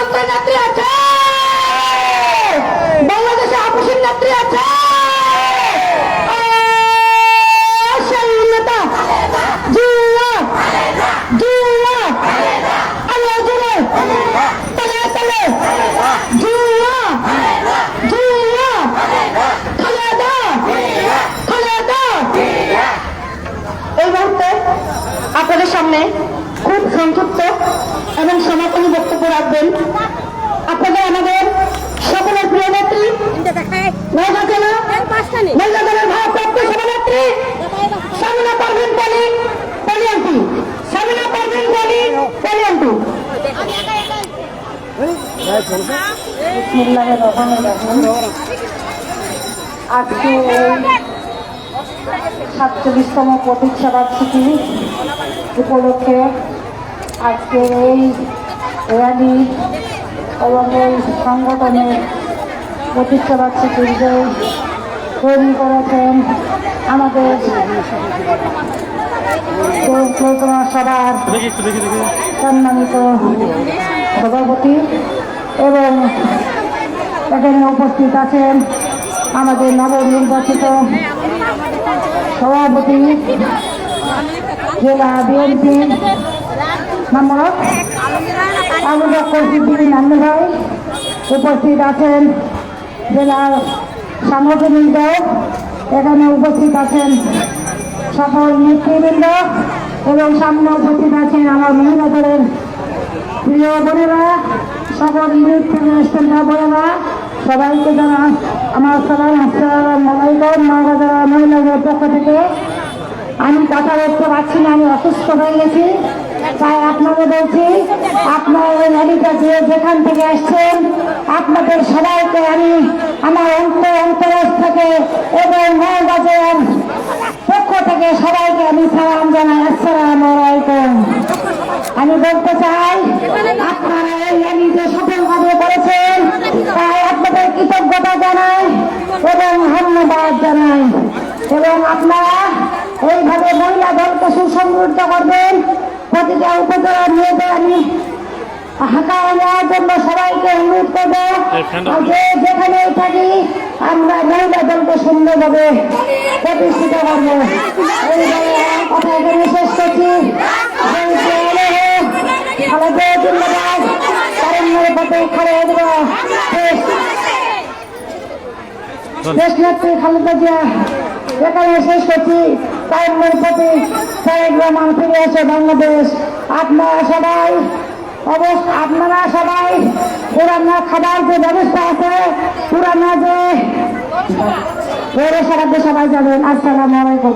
গণতন্ত্রের নেত্রী আছে। বাংলাদেশে আপসের নেত্রী আছে। এই মুহূর্তে আপনাদের সামনে খুব সংক্ষিপ্ত এবং সমাপনী বক্তব্য রাখবেন। আমাদের সকলের প্রিয় নেত্রী নয়না জেলা মহিলা ভারপ্রাপ্ত সভানেত্রী সামিনা পারভিন পলি পলিয়ান্টি সামিনা পারভিন পলি পলিয়ান্টি আজকে সাতচল্লিশতম প্রতীক্ষা বার্ষিকী উপলক্ষে আজকে এই র্যালি এবং সংগঠনের প্রতীক্ষা বার্ষিকী যে তৈরি করেছেন আমাদের সভার সম্মানিত সভাপতি এবং এখানে উপস্থিত আছেন আমাদের নবনির্বাচিত সভাপতি, জেলা বিএনপি নম্বর আবু বকর সিদ্দিকী উপস্থিত আছেন জেলার সাংগঠনিক দল, এখানে উপস্থিত আছেন সকল নেতৃবৃন্দ এবং সামনে উপস্থিত আছেন আমার মহিলা দলের প্রিয় বোনেরা, সকল এসছেন বোনেরা, সবাইকে জানা আমার সালাম, আসসালাম আলাইকুম। মাগাদা মহিলাদের পক্ষ থেকে আমি কথা বলতে পারছি না, আমি অসুস্থ হয়ে গেছি, তাই আপনাকে বলছি আপনার যে যেখান থেকে আসছেন, আপনাদের সবাইকে আমি আমার অন্তর অন্তরস থেকে এবং মহাবাজার পক্ষ থেকে সবাইকে আমি সালাম জানাই। আসসালাম আমি বলতে চাই, আপনারা কৃতজ্ঞতা জানাই এবং ধন্যবাদ জানাই। এবং আপনারা এইভাবে মহিলা দলকে সুসমৃদ্ধ করবেন, প্রতিটা উপজেলা নিয়ে হাঁকায় নেওয়ার জন্য সবাইকে অনুরোধ করব যে যেখানে থাকি আমরা মহিলা দলকে সুন্দরভাবে প্রতিষ্ঠিত করব। কথা এখানে শেষ করছি। খালেদা জিন্দাবাদ তারুণ্যের পথে খালে দেশ নেত্রী খালেদা জিয়া এখানে শেষ করছি। প্রতি তারেক রহমান ফিরে আসে বাংলাদেশ। আপনারা সবাই অবশ্য আপনারা সবাই পুরানা খাবার যে ব্যবস্থা আছে পুরানা যে সবাই যাবেন আসসালাম আলাইকুম।